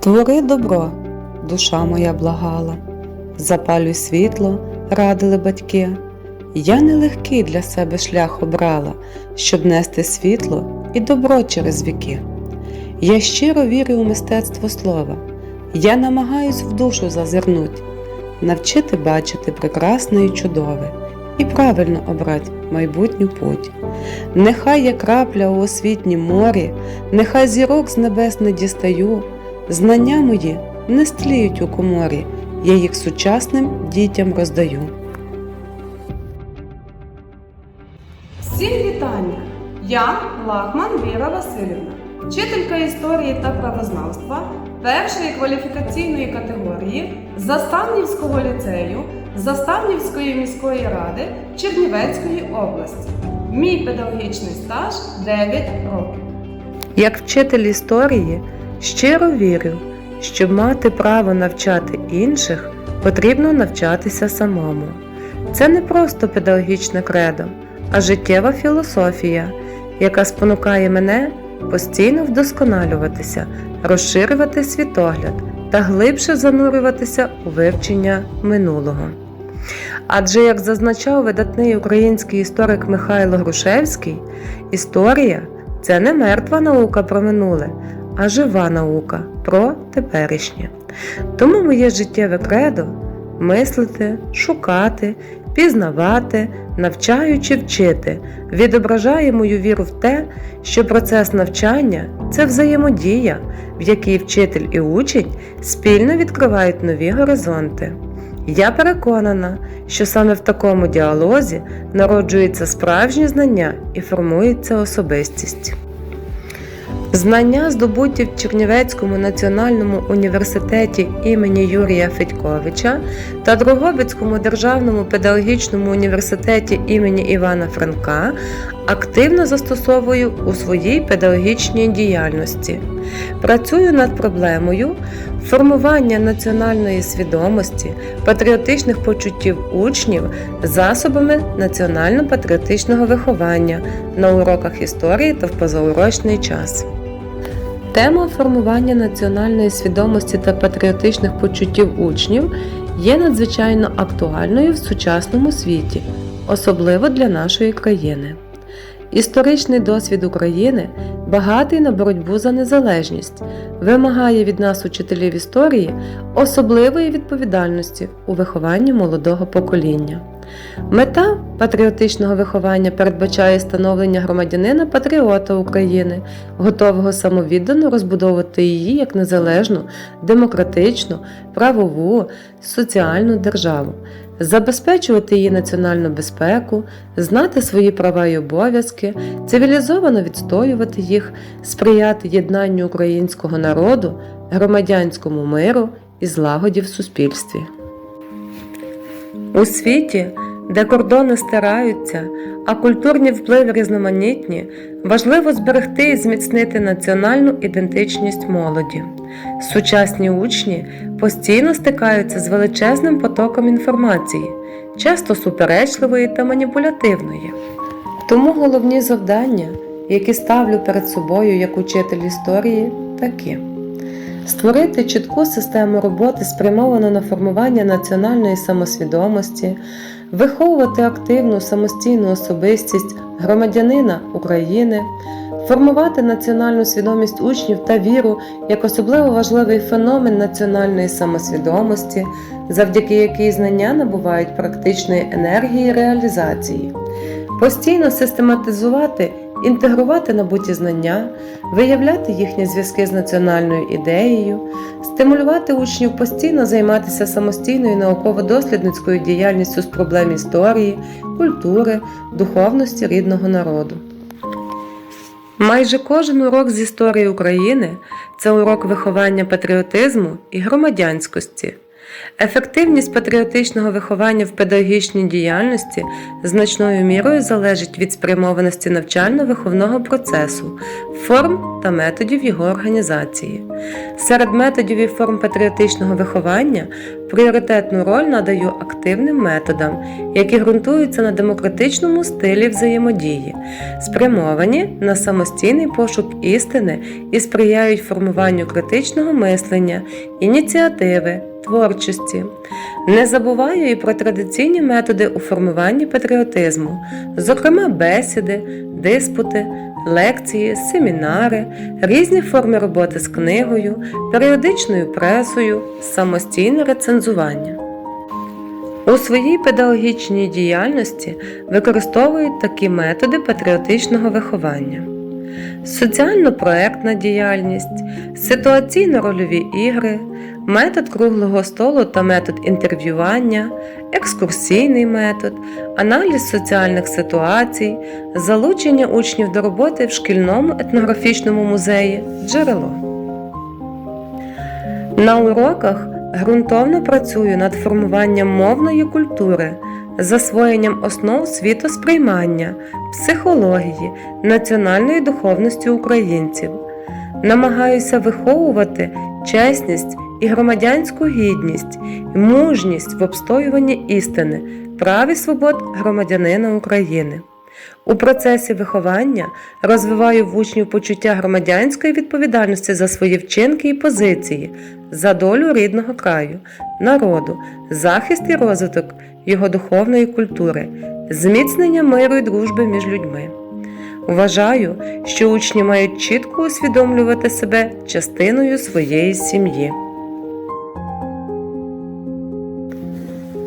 Твори добро, душа моя благала, запалюй світло, радили батьки. Я нелегкий для себе шлях обрала, щоб нести світло і добро через віки. Я щиро вірю у мистецтво слова, я намагаюсь в душу зазирнуть, навчити бачити прекрасне і чудове і правильно обрати майбутню путь. Нехай я крапля у освітнім морі, нехай зірок з небес не дістаю, знання мої не стліють у коморі, я їх сучасним дітям роздаю. Всім вітання! Я Лахман Віра Васильівна, вчителька історії та правознавства першої кваліфікаційної категорії Заставнівського ліцею Заставнівської міської ради Чернівецької області. Мій педагогічний стаж 9 років. Як вчитель історії щиро вірю, щоб мати право навчати інших, потрібно навчатися самому. Це не просто педагогічне кредо, а життєва філософія, яка спонукає мене постійно вдосконалюватися, розширювати світогляд та глибше занурюватися у вивчення минулого. Адже, як зазначав видатний український історик Михайло Грушевський, історія це не мертва наука про минуле, а жива наука про теперішнє. Тому моє життєве кредо мислити, шукати, пізнавати, навчаючи вчити, відображає мою віру в те, що процес навчання це взаємодія, в якій вчитель і учень спільно відкривають нові горизонти. Я переконана, що саме в такому діалозі народжується справжнє знання і формується особистість. Знання, здобуті в Чернівецькому національному університеті імені Юрія Федьковича та Дрогобицькому державному педагогічному університеті імені Івана Франка, активно застосовую у своїй педагогічній діяльності. Працюю над проблемою формування національної свідомості, патріотичних почуттів учнів засобами національно-патріотичного виховання на уроках історії та в позаурочний час. Тема формування національної свідомості та патріотичних почуттів учнів є надзвичайно актуальною в сучасному світі, особливо для нашої країни. Історичний досвід України багатий на боротьбу за незалежність, вимагає від нас, учителів історії, особливої відповідальності у вихованні молодого покоління. Мета патріотичного виховання передбачає становлення громадянина патріота України, готового самовіддано розбудовувати її як незалежну, демократичну, правову, соціальну державу, забезпечувати її національну безпеку, знати свої права і обов'язки, цивілізовано відстоювати їх, сприяти єднанню українського народу, громадянському миру і злагоді в суспільстві. У світі, де кордони стираються, а культурні впливи різноманітні, важливо зберегти і зміцнити національну ідентичність молоді. Сучасні учні постійно стикаються з величезним потоком інформації, часто суперечливої та маніпулятивної. Тому головні завдання, які ставлю перед собою як учитель історії, такі. Створити чітку систему роботи, спрямовану на формування національної самосвідомості, виховувати активну самостійну особистість громадянина України, формувати національну свідомість учнів та віру як особливо важливий феномен національної самосвідомості, завдяки якій знання набувають практичної енергії реалізації, постійно систематизувати інтегрувати набуті знання, виявляти їхні зв'язки з національною ідеєю, стимулювати учнів постійно займатися самостійною науково-дослідницькою діяльністю з проблем історії, культури, духовності рідного народу. Майже кожен урок з історії України це урок виховання патріотизму і громадянськості. Ефективність патріотичного виховання в педагогічній діяльності значною мірою залежить від спрямованості навчально-виховного процесу, форм та методів його організації. Серед методів і форм патріотичного виховання пріоритетну роль надаю активним методам, які ґрунтуються на демократичному стилі взаємодії, спрямовані на самостійний пошук істини і сприяють формуванню критичного мислення, ініціативи, творчості. Не забуваю і про традиційні методи у формуванні патріотизму, зокрема бесіди, диспути, лекції, семінари, різні форми роботи з книгою, періодичною пресою, самостійне рецензування. У своїй педагогічній діяльності використовують такі методи патріотичного виховання: соціально-проектна діяльність, ситуаційно-рольові ігри, метод круглого столу та метод інтерв'ювання, екскурсійний метод, аналіз соціальних ситуацій, залучення учнів до роботи в шкільному етнографічному музеї Джерело. На уроках ґрунтовно працюю над формуванням мовної культури, засвоєнням основ світосприймання, психології, національної духовності українців. Намагаюся виховувати чесність і громадянську гідність, мужність в обстоюванні істини, прав і свобод громадянина України. У процесі виховання розвиваю в учнів почуття громадянської відповідальності за свої вчинки і позиції, за долю рідного краю, народу, захист і розвиток його духовної культури, зміцнення миру і дружби між людьми. Вважаю, що учні мають чітко усвідомлювати себе частиною своєї сім'ї.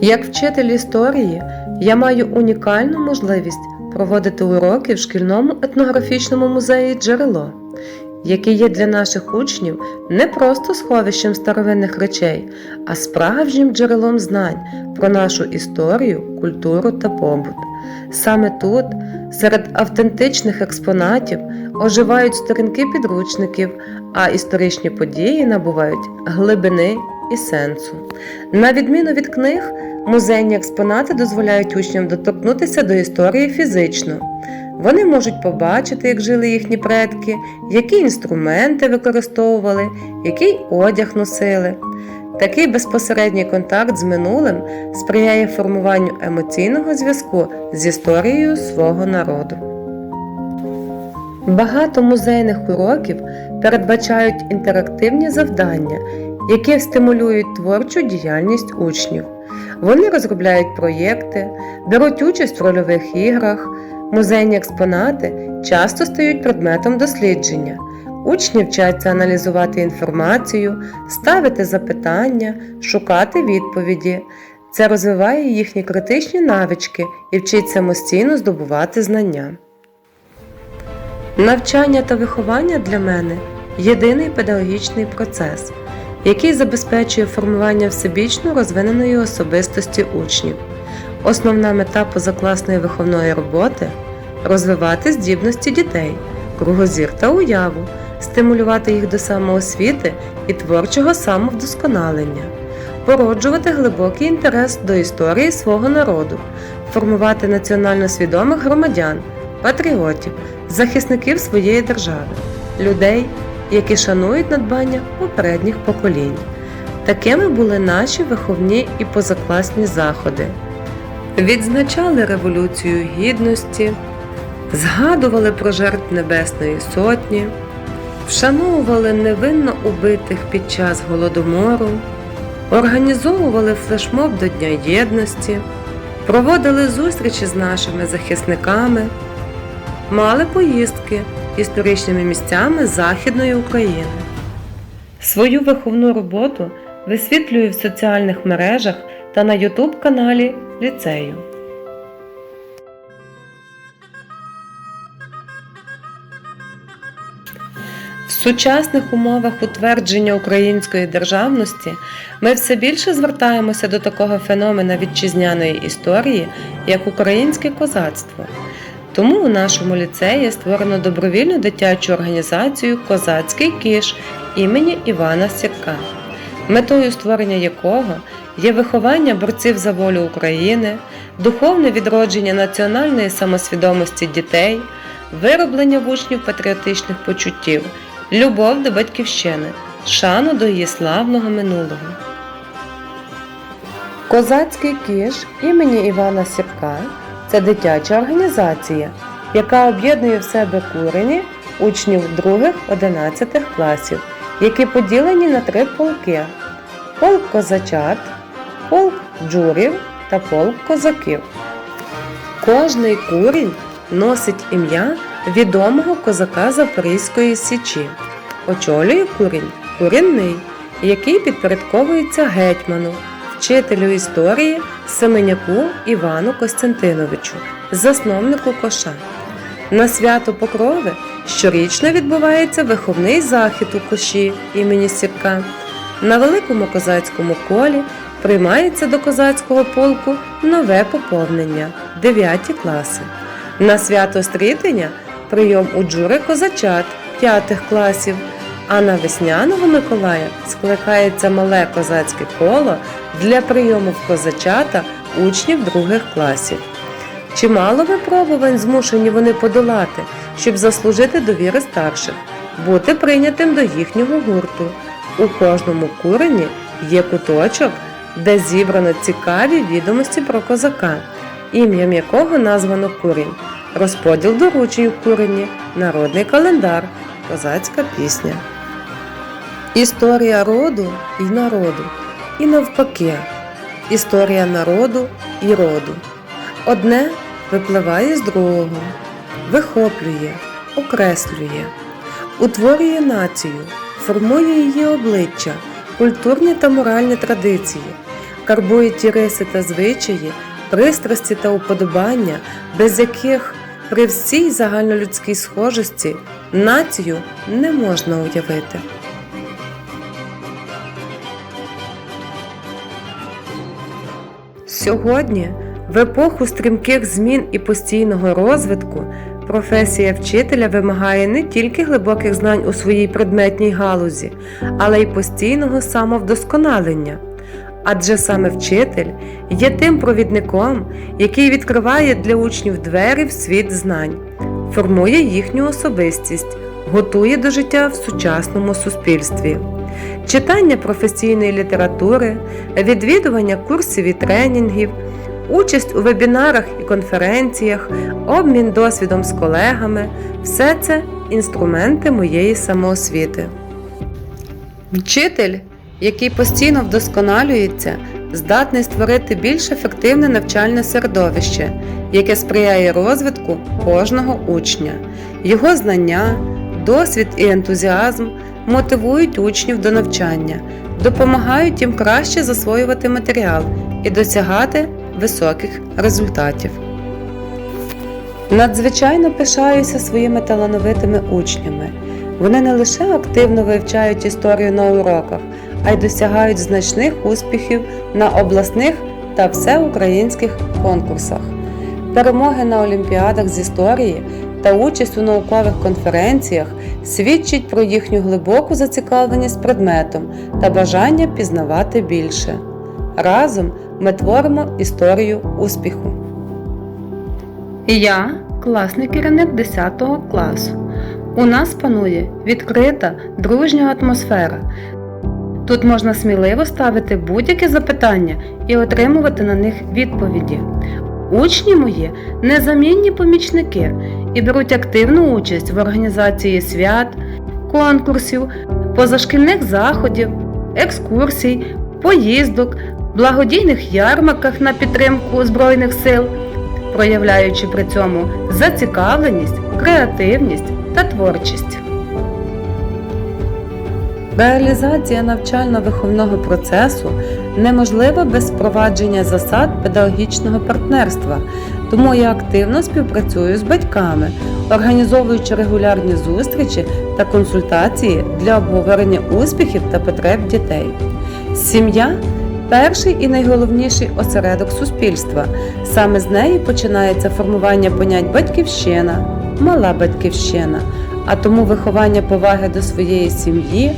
Як вчитель історії, я маю унікальну можливість проводити уроки в шкільному етнографічному музеї Джерело, який є для наших учнів не просто сховищем старовинних речей, а справжнім джерелом знань про нашу історію, культуру та побут. Саме тут, серед автентичних експонатів, оживають сторінки підручників, а історичні події набувають глибини і сенсу. На відміну від книг, музейні експонати дозволяють учням доторкнутися до історії фізично. Вони можуть побачити, як жили їхні предки, які інструменти використовували, який одяг носили. Такий безпосередній контакт з минулим сприяє формуванню емоційного зв'язку з історією свого народу. Багато музейних уроків передбачають інтерактивні завдання, які стимулюють творчу діяльність учнів. Вони розробляють проєкти, беруть участь в рольових іграх, музейні експонати часто стають предметом дослідження. Учні вчаться аналізувати інформацію, ставити запитання, шукати відповіді. Це розвиває їхні критичні навички і вчить самостійно здобувати знання. Навчання та виховання для мене єдиний педагогічний процес, який забезпечує формування всебічно розвиненої особистості учнів. Основна мета позакласної виховної роботи розвивати здібності дітей, кругозір та уяву, стимулювати їх до самоосвіти і творчого самовдосконалення, породжувати глибокий інтерес до історії свого народу, формувати національно свідомих громадян, патріотів, захисників своєї держави, людей, які шанують надбання попередніх поколінь. Такими були наші виховні і позакласні заходи. Відзначали Революцію Гідності, згадували про жертв Небесної Сотні, вшановували невинно убитих під час голодомору, організовували флешмоб до Дня Єдності, проводили зустрічі з нашими захисниками, мали поїздки історичними місцями Західної України. Свою виховну роботу висвітлюю в соціальних мережах та на YouTube каналі ліцею. В сучасних умовах утвердження української державності ми все більше звертаємося до такого феномена вітчизняної історії, як українське козацтво. Тому у нашому ліцеї створено добровільну дитячу організацію Козацький кіш імені Івана Сірка. метою створення якого є виховання борців за волю України, духовне відродження національної самосвідомості дітей, вироблення в учнів патріотичних почуттів, любов до батьківщини, шану до її славного минулого. Козацький кіш імені Івана Сірка це дитяча організація, яка об'єднує в себе курені учнів 2-11 класів, які поділені на три полки: полк козачат, полк джурів та полк козаків. Кожний курінь носить ім'я відомого козака Запорізької січі. Очолює курінь курінний, який підпорядковується гетьману, вчителю історії Семеняку Івану Костянтиновичу, засновнику коша. На свято Покрови щорічно відбувається виховний захід у коші імені Сірка. На великому козацькому колі приймається до козацького полку нове поповнення 9 класи. На свято Стрітення прийом у джури козачат 5 класів, а на весняного Миколая скликається мале козацьке коло для прийому в козачата учнів других класів. Чимало випробувань змушені вони подолати, щоб заслужити довіри старших, бути прийнятим до їхнього гурту. У кожному курені є куточок, де зібрано цікаві відомості про козака, ім'ям якого названо курінь, розподіл доручень в курені, народний календар, козацька пісня. Історія роду і народу, і навпаки, історія народу і роду. Одне випливає з другого, вихоплює, окреслює, утворює націю, формує її обличчя, культурні та моральні традиції, карбує ті риси та звичаї, пристрасті та уподобання, без яких при всій загальнолюдській схожості націю не можна уявити. Сьогодні, в епоху стрімких змін і постійного розвитку, професія вчителя вимагає не тільки глибоких знань у своїй предметній галузі, але й постійного самовдосконалення. Адже саме вчитель є тим провідником, який відкриває для учнів двері в світ знань, формує їхню особистість, готує до життя в сучасному суспільстві. Читання професійної літератури, відвідування курсів і тренінгів, участь у вебінарах і конференціях, обмін досвідом з колегами все це інструменти моєї самоосвіти. Вчитель, який постійно вдосконалюється, здатний створити більш ефективне навчальне середовище, яке сприяє розвитку кожного учня. Його знання, досвід і ентузіазм мотивують учнів до навчання, допомагають їм краще засвоювати матеріал і досягати високих результатів. Надзвичайно пишаюся своїми талановитими учнями. Вони не лише активно вивчають історію на уроках, а й досягають значних успіхів на обласних та всеукраїнських конкурсах. Перемоги на олімпіадах з історії та участь у наукових конференціях свідчить про їхню глибоку зацікавленість предметом та бажання пізнавати більше. Разом ми творимо історію успіху. Я класний керівник 10 класу. У нас панує відкрита, дружня атмосфера. Тут можна сміливо ставити будь-які запитання і отримувати на них відповіді. Учні мої незамінні помічники і беруть активну участь в організації свят, конкурсів, позашкільних заходів, екскурсій, поїздок, благодійних ярмарках на підтримку Збройних сил, проявляючи при цьому зацікавленість, креативність та творчість. Реалізація навчально-виховного процесу неможлива без впровадження засад педагогічного партнерства, тому я активно співпрацюю з батьками, організовуючи регулярні зустрічі та консультації для обговорення успіхів та потреб дітей. Сім'я перший і найголовніший осередок суспільства. Саме з неї починається формування понять батьківщина, мала батьківщина, а тому виховання поваги до своєї сім'ї,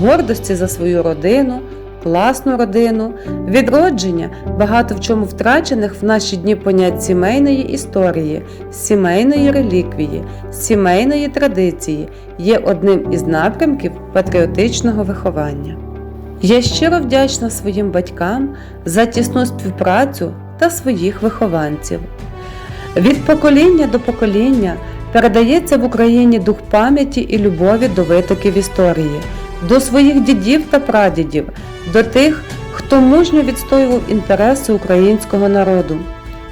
гордості за свою родину, власну родину, відродження багато в чому втрачених в наші дні понять сімейної історії, сімейної реліквії, сімейної традиції є одним із напрямків патріотичного виховання. Я щиро вдячна своїм батькам за тісну співпрацю та своїх вихованців. Від покоління до покоління передається в Україні дух пам'яті і любові до витоків історії, до своїх дідів та прадідів, до тих, хто мужньо відстоював інтереси українського народу.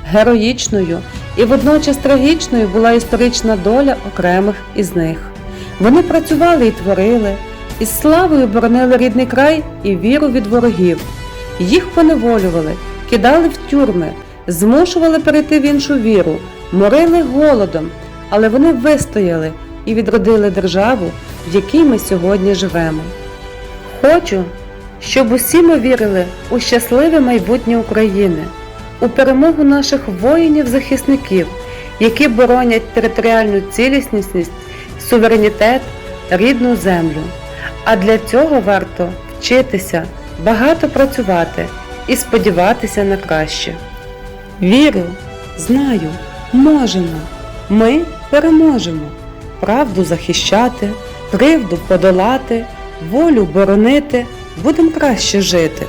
Героїчною і водночас трагічною була історична доля окремих із них. Вони працювали і творили, із славою боронили рідний край і віру від ворогів. Їх поневолювали, кидали в тюрми, змушували перейти в іншу віру, морили голодом, але вони вистояли і відродили державу, в якій ми сьогодні живемо. Хочу, щоб усі ми вірили у щасливе майбутнє України, у перемогу наших воїнів-захисників, які боронять територіальну цілісність, суверенітет, рідну землю. А для цього варто вчитися, багато працювати і сподіватися на краще. Вірю, знаю, можемо. Ми переможемо. Правду захищати, кривду подолати, волю боронити, будемо краще жити.